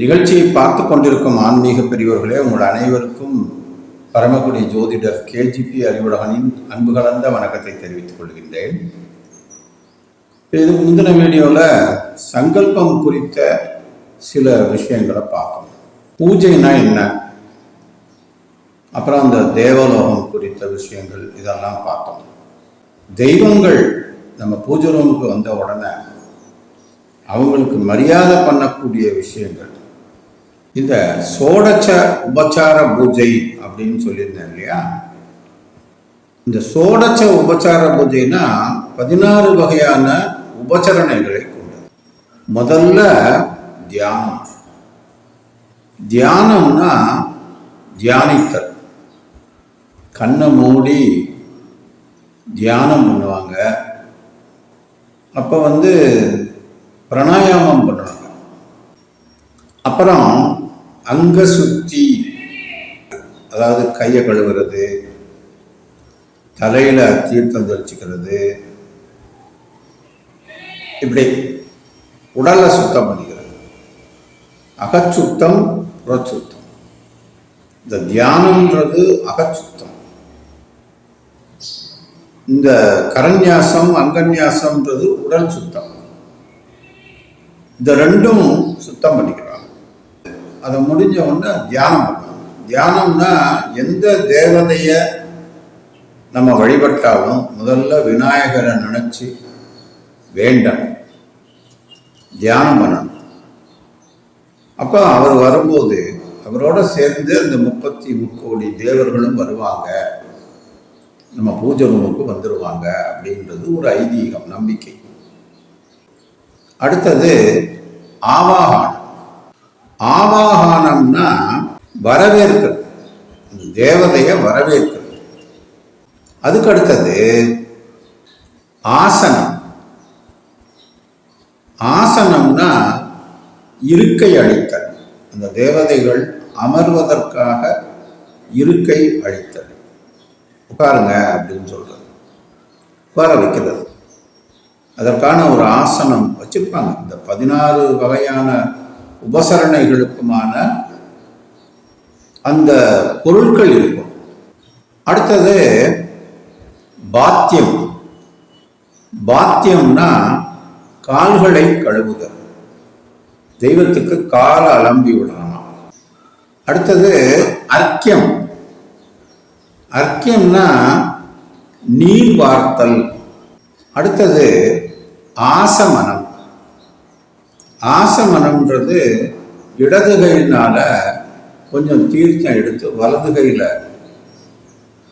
நிகழ்ச்சியை பார்த்து கொண்டிருக்கும் ஆன்மீக பெரியவர்களே உங்கள் அனைவருக்கும் பரமக்குடி ஜோதிடர் கேஜிபி அறிவுலகனின் அன்பு கலந்த வணக்கத்தை தெரிவித்துக் கொள்கின்றேன். இது முந்தின வீடியோவில் சங்கல்பம் குறித்த சில விஷயங்களை பார்க்கணும். பூஜைனா என்ன? அப்புறம் அந்த தேவலோகம் குறித்த விஷயங்கள் இதெல்லாம் பார்த்தோம் தெய்வங்கள் நம்ம பூஜை ரூமுக்கு வந்த உடனே அவங்களுக்கு மரியாதை பண்ணக்கூடிய விஷயங்கள் இந்த சோடச்ச உபச்சார பூஜை அப்படின்னு சொல்லியிருந்தேன் இல்லையா? இந்த சோடச்ச உபச்சார பூஜைனா பதினாறு வகையான உபச்சரணைகளை கொண்டது. முதல்ல தியானம். தியானம்னா தியானித்தல். கண்ணை மூடி தியானம் பண்ணுவாங்க. அப்போ வந்து பிராணாயாமம் பண்ணுவாங்க. அப்புறம் அங்க சுத்தி அதாவது கையை கழுவுறது தலையில தீர்த்தம் தெளிச்சுக்கிறது இப்படி உடலை சுத்தம் பண்ணிக்கிறது. அகச்சுத்தம் புறச்சுத்தம். இந்த தியானம்ன்றது அகச்சுத்தம். இந்த கரண்யாசம் அங்கன்யாசம்ன்றது உடல் சுத்தம். இந்த ரெண்டும் சுத்தம் பண்ணிக்கிறாங்க. அதை முடிஞ்ச உடனே தியானம் பண்ணுவாங்க தியானம்னா எந்த தேவதைய நம்ம வழிபட்டாலும் முதல்ல விநாயகரை நினைச்சு வேண்டணும். தியானம் பண்ணணும். அப்போ அவர் வரும்போது அவரோட சேர்ந்து அந்த முப்பத்தி முக்கோடி தேவர்களும் வருவாங்க. நம்ம பூஜை ரூமுக்கு வந்துடுவாங்க அப்படின்றது ஒரு ஐதீகம் நம்பிக்கை. அடுத்தது ஆவாகனம். ஆவாகானம்னா வரவேற்கிறது அந்த வரவேற்கிறது அதுக்கு அடுத்தது ஆசனம். ஆசனம்னா இருக்கை அளித்தல். அந்த தேவதைகள் அமர்வதற்காக இருக்கை அளித்தல். உட்காருங்க அப்படின்னு சொல்றது. உட்கார வைக்கிறது. அதற்கான ஒரு ஆசனம் வச்சிருப்பாங்க. இந்த பதினாறு வகையான உபசரணைகளுக்குமான அந்த பொருட்கள் இருக்கும். அடுத்தது பாத்தியம். பாத்தியம்னா கால்களை கழுவுதல். தெய்வத்துக்கு கால அலம்பி விடலாம். அடுத்தது அர்க்கியம். அர்க்கியம்னா நீர் வார்த்தல். அடுத்தது ஆசமனம். ஆசமனம்ன்றது இடது கையினால கொஞ்சம் தீர்த்தம் எடுத்து வலது கையில்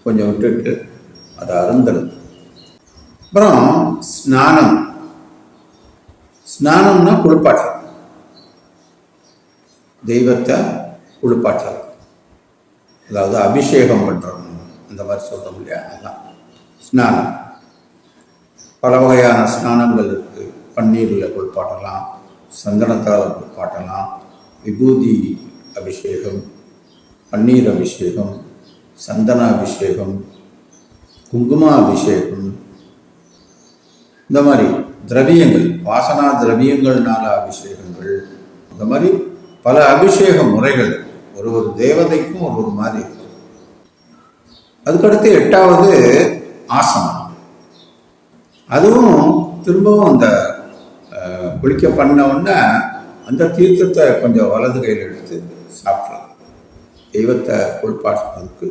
கொஞ்சம் விட்டுட்டு அதை அருந்தறது. அப்புறம் ஸ்நானம். ஸ்நானம்னா குளிப்பாட்டல். தெய்வத்தை குளிப்பாட்டல். அதாவது அபிஷேகம் பண்ணுறோம் அந்த மாதிரி சொல்கிறோம் இல்லையா? அதான். ஸ்நானம். பல வகையான ஸ்நானங்கள் இருக்குது பன்னீரில் குளிப்பாட்டலாம். சந்தனத்தால் காட்டலாம் விபூதி அபிஷேகம் பன்னீர் அபிஷேகம் சந்தன அபிஷேகம் குங்கும அபிஷேகம் இந்த மாதிரி திரவியங்கள் வாசனா திரவியங்கள்னால அபிஷேகங்கள் இந்த மாதிரி பல அபிஷேக முறைகள் ஒரு ஒரு தேவதைக்கும் ஒரு ஒரு மாதிரி அதுக்கடுத்து எட்டாவது ஆசனம். அதுவும் திரும்பவும் அந்த குளிக்க பண்ண உடனே அந்த தீர்த்தத்தை கொஞ்சம் வலது கையில் எடுத்து சாப்பிடலாம் தெய்வத்தை குளிப்பாட்டுறதுக்கு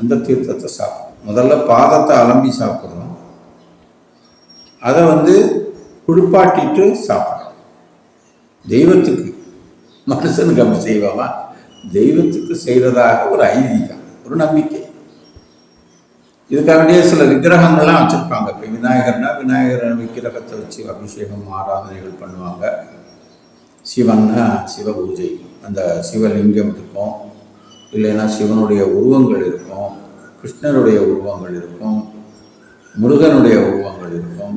அந்த தீர்த்தத்தை சாப்பிடணும் முதல்ல பாதத்தை அலம்பி சாப்பிட்றோம். அதை வந்து குளிப்பாட்டிட்டு சாப்பிடணும் தெய்வத்துக்கு மனுஷனுக்கு அப்படி செய்வாமா? தெய்வத்துக்கு செய்கிறதாக ஒரு ஐதீகம் ஒரு நம்பிக்கை. இதுக்காகவே சில விக்கிரகங்கள்லாம் வச்சுருப்பாங்க. இப்போ விநாயகர்னா விநாயகர் விக்கிரகத்தை வச்சு அபிஷேகம் ஆராதனைகள் பண்ணுவாங்க. சிவன்னா சிவ பூஜை. அந்த சிவலிங்கம் இருக்கும். இல்லைன்னா சிவனுடைய உருவங்கள் இருக்கும். கிருஷ்ணனுடைய உருவங்கள் இருக்கும். முருகனுடைய உருவங்கள் இருக்கும்.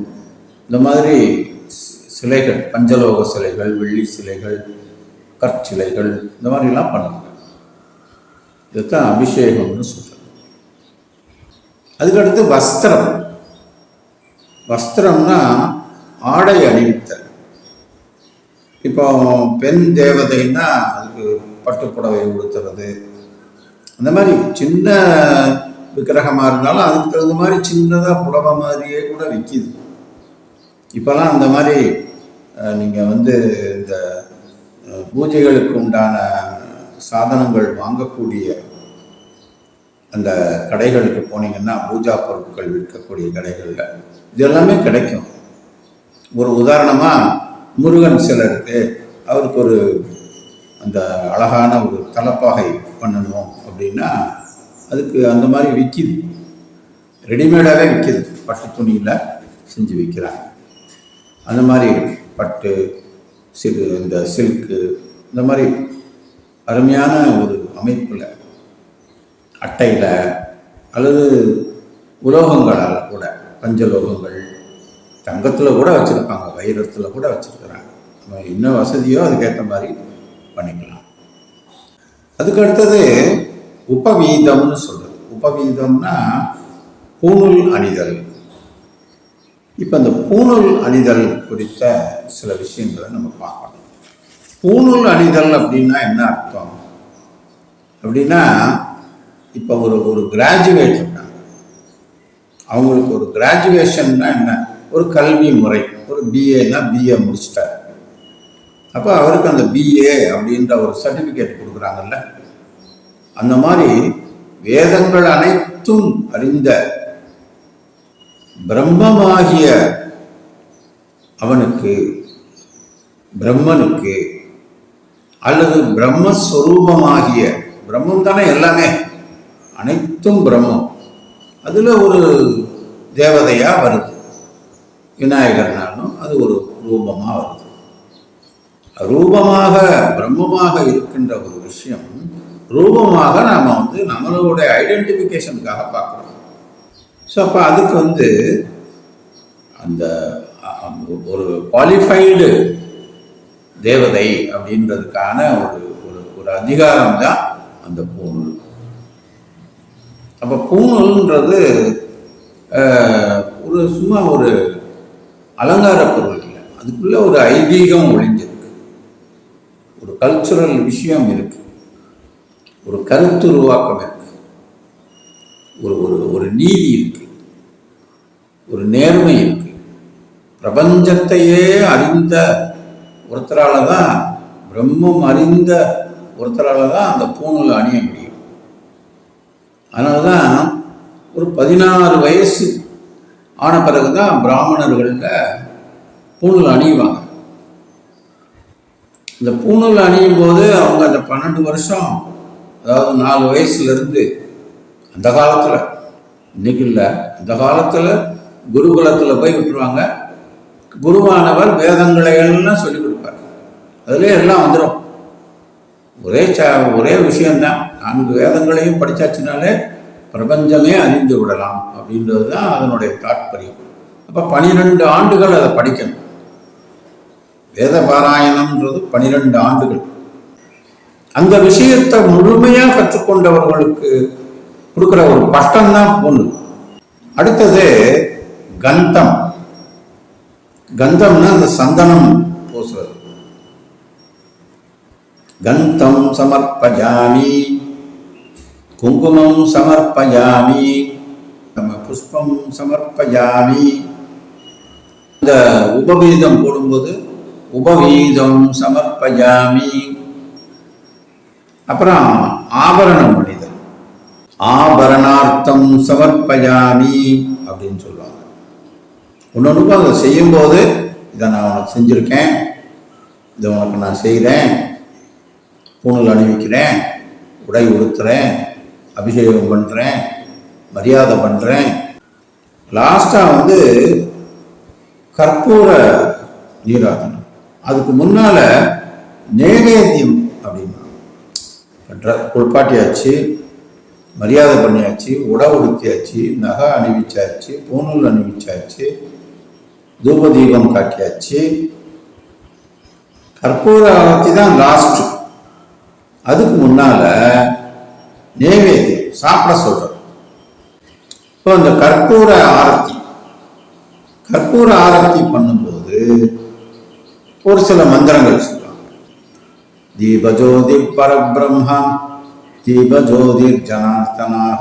இந்த மாதிரி சிலைகள் பஞ்சலோக சிலைகள் வெள்ளி சிலைகள் கற்சிலைகள் இந்த மாதிரிலாம் பண்ணுவாங்க. இதுதான் அபிஷேகம்னு சொல்கிறோம் அதுக்கடுத்து வஸ்திரம். வஸ்திரம்னா ஆடை அணிவித்தல். இப்போ பெண் தேவதைன்னா அதுக்கு பட்டுப்புடவை உடுத்துறது. அந்த மாதிரி சின்ன விக்கிரகமாக இருந்தாலும் அதுக்கு தகுந்த மாதிரி சின்னதாக புடவை மாதிரியே கூட விற்கிது இப்போல்லாம் அந்த மாதிரி நீங்கள் வந்து இந்த பூஜைகளுக்கு உண்டான சாதனங்கள் வாங்கக்கூடிய அந்த கடைகளுக்கு போனீங்கன்னா பூஜா பொருட்கள் விற்கக்கூடிய கடைகளில் இது எல்லாமே கிடைக்கும். ஒரு உதாரணமாக முருகன் சிலருக்கு அவருக்கு ஒரு அந்த அழகான ஒரு தலப்பாகை பண்ணணும் அப்படின்னா அதுக்கு அந்த மாதிரி விற்கிது ரெடிமேடாகவே விற்கிது பட்டு துணியில் செஞ்சு விற்கிறாங்க அந்த மாதிரி பட்டு சிறு இந்த சில்க்கு இந்த மாதிரி அருமையான ஒரு அமைப்பில் அட்டையில் அல்லது உலோகங்களால் கூட பஞ்சலோகங்கள் தங்கத்தில் கூட வச்சுருப்பாங்க வைரத்தில் கூட வச்சுருக்குறாங்க. நம்ம என்ன வசதியோ அதுக்கேற்ற மாதிரி பண்ணிக்கலாம். அதுக்கு அடுத்தது உபவீதம்னு சொல்கிறது உபவீதம்னா பூணூல் அணிதல். இப்போ இந்த பூணூல் அணிதல் குறித்த சில விஷயங்களை நம்ம பார்க்கணும். பூணூல் அணிதல் அப்படின்னா என்ன அர்த்தம்? அப்படின்னா இப்போ ஒரு ஒரு கிராஜுவேட் இருக்காங்க. அவங்களுக்கு ஒரு கிராஜுவேஷன்னா என்ன? ஒரு கல்வி முறை. ஒரு பிஏன்னா பிஏ முடிச்சிட்டார். அப்போ அவருக்கு அந்த பிஏ அப்படின்ற ஒரு சர்டிஃபிகேட் கொடுக்குறாங்கல்ல? அந்த மாதிரி வேதங்கள் அனைத்தும் அறிந்த பிரம்மமாகிய அவனுக்கு பிரம்மனுக்கு அல்லது பிரம்மஸ்வரூபமாகிய பிரம்மம் தானே எல்லாமே? அனைத்தும் பிரம்மம். அதில் ஒரு தேவதையாக வருது. விநாயகர்னாலும் அது ஒரு ரூபமாக வருது. ரூபமாக பிரம்மமாக இருக்கின்ற ஒரு விஷயம் ரூபமாக நாம் வந்து நம்மளுடைய ஐடென்டிஃபிகேஷனுக்காக பார்க்குறோம். ஸோ அப்போ அதுக்கு வந்து அந்த ஒரு குவாலிஃபைடு தேவதை அப்படின்றதுக்கான ஒரு ஒரு ஒரு அதிகாரம் தான் அந்த பூணூல் அப்போ பூணூல்ன்றது ஒரு சும்மா ஒரு அலங்கார பொருள் இல்லை. அதுக்குள்ளே ஒரு ஐதீகம் ஒழிஞ்சிருக்கு. ஒரு கல்ச்சுரல் விஷயம் இருக்கு. ஒரு கருத்து உருவாக்கம் இருக்கு. ஒரு ஒரு ஒரு நீதி இருக்கு. ஒரு நேர்மை இருக்கு. பிரபஞ்சத்தையே அறிந்த ஒருத்தரால் தான் பிரம்மம் அறிந்த ஒருத்தரால் தான் அந்த பூணூல் அணிய முடியும் அதனால தான் ஒரு பதினாறு வயசு ஆன பிறகு தான் பிராமணர்களில் பூணூல் அணியுவாங்க இந்த பூணூல் அணியும் போது அவங்க அந்த பன்னெண்டு வருஷம் அதாவது நாலு வயசுலேருந்து அந்த காலத்தில் இன்னைக்கு இல்லை அந்த காலத்தில் குருகுலத்தில் போய் விட்டுருவாங்க. குருவானவர் வேதங்களை எல்லாம் சொல்லிக் கொடுப்பார். அதுலேயே எல்லாம் வந்துடும் ஒரே ச ஒரே விஷயம்தான். நான்கு வேதங்களையும் படித்தாச்சுனாலே பிரபஞ்சமே அறிந்து விடலாம் அப்படின்றது தான் அதனுடைய தாற்பயம். அப்போ பனிரெண்டு ஆண்டுகள் அதை படிக்கணும். வேத பாராயணம்ன்றது பனிரெண்டு ஆண்டுகள். அந்த விஷயத்தை முழுமையாக கற்றுக்கொண்டவர்களுக்கு கொடுக்குற ஒரு பட்டம் தான் பொண்ணு அடுத்தது கந்தம். கந்தம்னா அந்த சந்தனம் பூசுறது. கந்தம் சமர்ப்பஜாமி. குங்குமம் சமர்ப்பஜாமி நம்ம புஷ்பம் சமர்ப்பஜாமி இந்த உபவீதம் போடும்போது உபவீதம் சமர்ப்பஜாமி அப்புறம் ஆபரணம் மனிதன் ஆபரணார்த்தம் சமர்ப்பயாமி அப்படின்னு சொல்லுவாங்க. ஒன்னொன்றுக்கும் அதை செய்யும்போது இதை நான் உனக்கு செஞ்சுருக்கேன். இதை உனக்கு நான் செய்கிறேன் பூணல் அணிவிக்கிறேன். உடை உடுத்துறேன். அபிஷேகம் பண்ணுறேன் மரியாதை பண்ணுறேன் லாஸ்ட்டாக வந்து கற்பூர நீராதனம். அதுக்கு முன்னால் நேவேத்தியம் அப்படின்னா குளிப்பாட்டியாச்சு மரியாதை பண்ணியாச்சு உடவு உடுத்தியாச்சு நகை அணிவிச்சாச்சு பூநூல் அணிவிச்சாச்சு தூப தீபம் காட்டியாச்சு. கற்பூர ஆரத்தி தான் லாஸ்ட் அதுக்கு முன்னால நேவேத்தியம் சாப்பிட சொல்றது இப்போ அந்த கற்பூர ஆரத்தி கற்பூர ஆரத்தி பண்ணும்போது ஒரு சில மந்திரங்கள் சொல்றாங்க. தீபஜோதி பரபிரம்மம் தீபஜோதிர் ஜனார்த்தனாக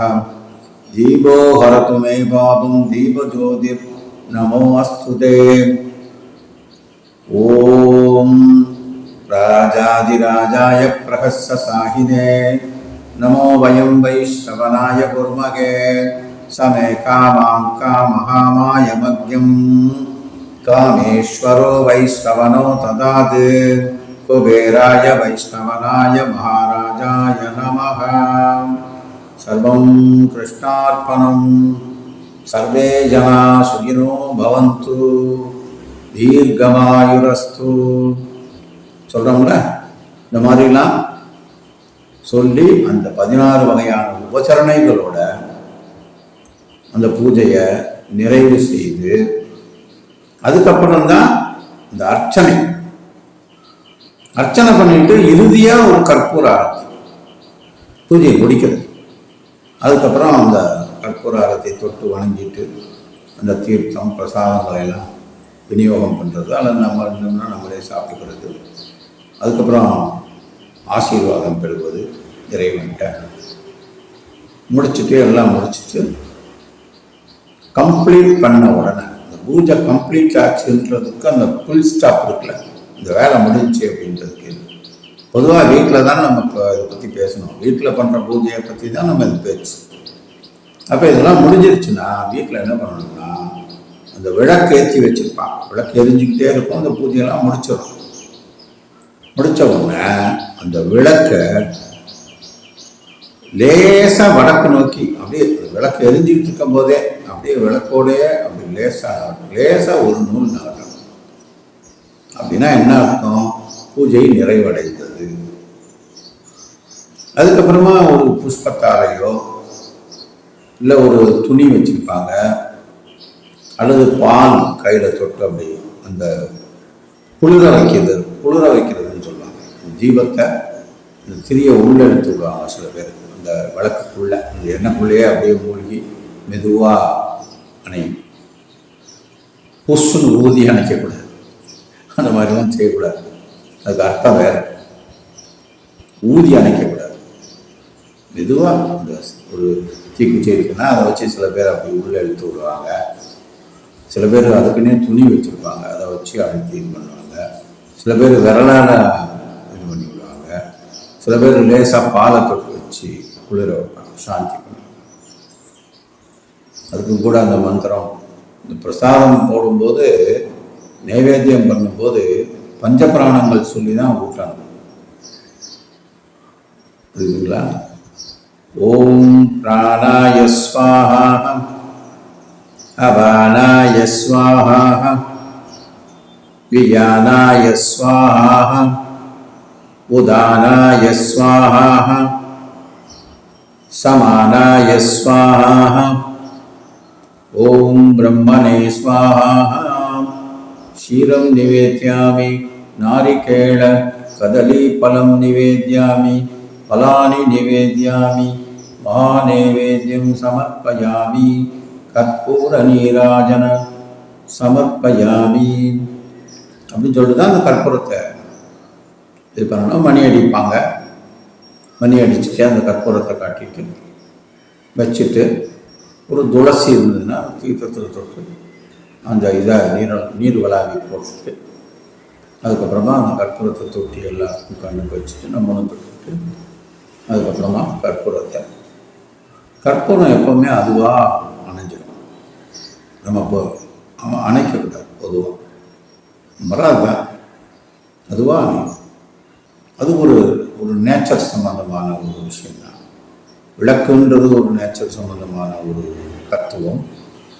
தீபோ ஹரதுமே பாபம் தீபஜோதிர் நமோ அஸ்துதே ஓம் ராஜாதிராஜாய பிரகஸ்ஸ சாகினே நமோ வயம் வைஷ்ணவனாய குர்மகே சமே காமாம் காமஹாமாய மக்யம் காமேஸ்வரோ வைஷ்ணவனோ ததாது குபேராய வைஷ்ணவனாய மகாராஜாய நமः सर्वं कृष्णार्पणं सर्वे जना सुखिनो भवन्तु தீர்க்கமாயுரஸ்து சொல்கிறோம்ல இந்த மாதிரிலாம் சொல்லி அந்த பதினாறு வகையான உபசரணைகளோட அந்த பூஜையை நிறைவு செய்து அதுக்கப்புறம் தான் இந்த அர்ச்சனை. அர்ச்சனை பண்ணிட்டு இறுதியாக ஒரு கற்பூர ஆரத்தி. பூஜையை முடிக்கிறது. அதுக்கப்புறம் அந்த கற்பூர ஆரத்தை தொட்டு வணங்கிட்டு அந்த தீர்த்தம் பிரசாதங்களை எல்லாம் விநியோகம் பண்ணுறது அல்லது நம்ம இருந்தோம்னா நம்மளே சாப்பிட்டுக்கிறது. அதுக்கப்புறம் ஆசீர்வாதம் பெறுவது இறைவன்கிட்ட. முடிச்சுட்டு எல்லாம் முடிச்சுட்டு கம்ப்ளீட் பண்ண உடனே இந்த பூஜை கம்ப்ளீட் ஆச்சுன்றதுக்கு அந்த ஃபுல் ஸ்டாப் இருக்குல்ல இந்த வேலை முடிஞ்சு அப்படின்றதுக்கு. பொதுவாக வீட்டில் தான் நம்ம இப்போ இதை பற்றி பேசணும். வீட்டில் பண்ணுற பூஜையை பற்றி தான் நம்ம இது பேச்சு அப்போ இதெல்லாம் முடிஞ்சிருச்சுன்னா வீட்டில் என்ன பண்ணணும்னா அந்த விளக்கு ஏற்றி வச்சிருப்பான். விளக்கு எரிஞ்சுக்கிட்டே இருக்கும் அந்த பூஜையெல்லாம் முடிச்சிடும். முடிச்ச உடனே அந்த விளக்கை லேசா வடக்கு நோக்கி அப்படியே விளக்கு எரிஞ்சிக்கிட்டு இருக்கும் போதே அப்படியே விளக்கோடயே அப்படி லேசா லேசா ஒரு நூல் நகட்டும் அப்படின்னா என்ன அர்த்தம்? பூஜை நிறைவடைந்தது. அதுக்கப்புறமா ஒரு புஷ்பத்தாலையோ இல்லை ஒரு துணி வச்சிருப்பாங்க அல்லது பால் கையில் தொட்டு அப்படி அந்த குளிர வைக்கிறது குளிர வைக்கிறது. தீபத்தை இந்த திரியை உள்ளே எடுத்து விடுவாங்க சில பேர் அந்த விளக்குக்குள்ளே அந்த எண்ணெய்க்குள்ளேயே அப்படியே மூழ்கி மெதுவாக அணையும் பொசுன்னு ஊதி அணைக்கக்கூடாது. அந்த மாதிரிலாம் செய்யக்கூடாது. அதுக்கு அர்த்தம் வேற. ஊதி அணைக்கக்கூடாது. மெதுவாக இந்த ஒரு தீக்குச்சி இருக்குன்னா அதை வச்சு சில பேர் அப்படி உள்ளே இழுத்து விடுவாங்க. சில பேர் அதுக்குன்னே துணி வச்சுருப்பாங்க. அதை வச்சு அழுத்தி இது பண்ணுவாங்க. சில பேர் விரலால் சில பேர் லேசாக பாலை தொட்டு வச்சு குளிர வைப்பாங்க சாந்தி பண்ணி அதுக்கு கூட அந்த மந்திரம் இந்த பிரசாதம் போடும்போது நைவேத்தியம் பண்ணும்போது பஞ்சபிராணங்கள் சொல்லி தான் ஊட்டணும் புரியுதுங்களா? ஓம் பிராணாய ஸ்வாஹா அபானாய ஸ்வாஹா வியானாய ஸ்வாஹா. उदानाय स्वाहा समानाय स्वाहा ॐ ब्रह्मणे स्वाहा क्षीरं निवेद्यामि नारिकेळ कदलीफलं निवेद्यामि फलानि निवेद्यामि महानैवेद्यं समर्पयामि கற்பூர நீராஜன சமர்ப்பயாமி அப்படின்னு சொல்லிட்டு தான் அந்த கற்பூரத்தை இது பண்ணணும். மணி அடிப்பாங்க. மணி அடிச்சுட்டு அந்த கற்பூரத்தை காட்டிட்டு வச்சுட்டு ஒரு துளசி இருந்ததுன்னா தீர்த்தத்தில் தொட்டு அந்த இதை நீர் நீர் வளாவி போட்டுட்டு அதுக்கப்புறமா அந்த கற்பூரத்தை தொட்டி எல்லாருக்கும் கண்ணுக்கு வச்சுட்டு நம்மளும் தொட்டுட்டு அதுக்கப்புறமா கற்பூரத்தை. கற்பூரம் எப்போவுமே அதுவாக அணைஞ்சிடும் நம்ம இப்போ அணைக்கக்கூடாது பொதுவாக வராதுதான். அதுவாக அணையும். அது ஒரு ஒரு நேச்சர் சம்பந்தமான ஒரு விஷயம்தான் விளக்குன்றது ஒரு நேச்சர் சம்பந்தமான ஒரு தத்துவம்.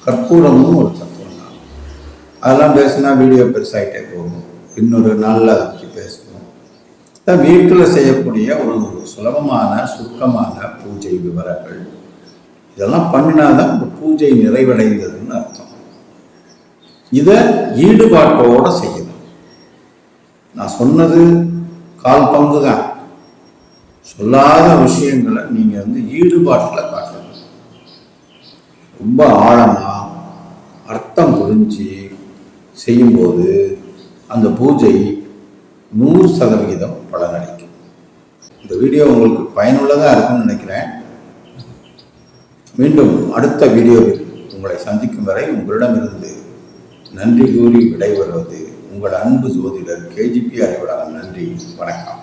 கற்பூரமும் ஒரு தத்துவம் தான். அதெல்லாம் பேசினா வீடியோ பெருசாகிட்டே போகும். இன்னொரு நாளில் அதை பற்றி பேசுவோம். வீட்டில் செய்யக்கூடிய ஒரு சுலபமான சுருக்கமான பூஜை விவரங்கள். இதெல்லாம் பண்ணினாதான் இந்த பூஜை நிறைவடைந்ததுன்னு அர்த்தம். இதை ஈடுபாட்டோட செய்யணும். நான் சொன்னது கால் பங்கு தான் சொல்லாத விஷயங்களை நீங்க வந்து ஈடுபாட்டில் காட்டணும் ரொம்ப ஆழமா அர்த்தம் புரிஞ்சு செய்யும்போது அந்த பூஜை நூறு சதவிகிதம் பலனளிக்கும். இந்த வீடியோ உங்களுக்கு பயனுள்ளதாக இருக்கும்னு நினைக்கிறேன். மீண்டும் அடுத்த வீடியோவில் உங்களை சந்திக்கும் வரை உங்களிடமிருந்து நன்றி கூறி விடைபெறுவது உங்கள் அன்பு ஜோதிடர் கேஜிபி அறிவழகன் நன்றி வணக்கம்.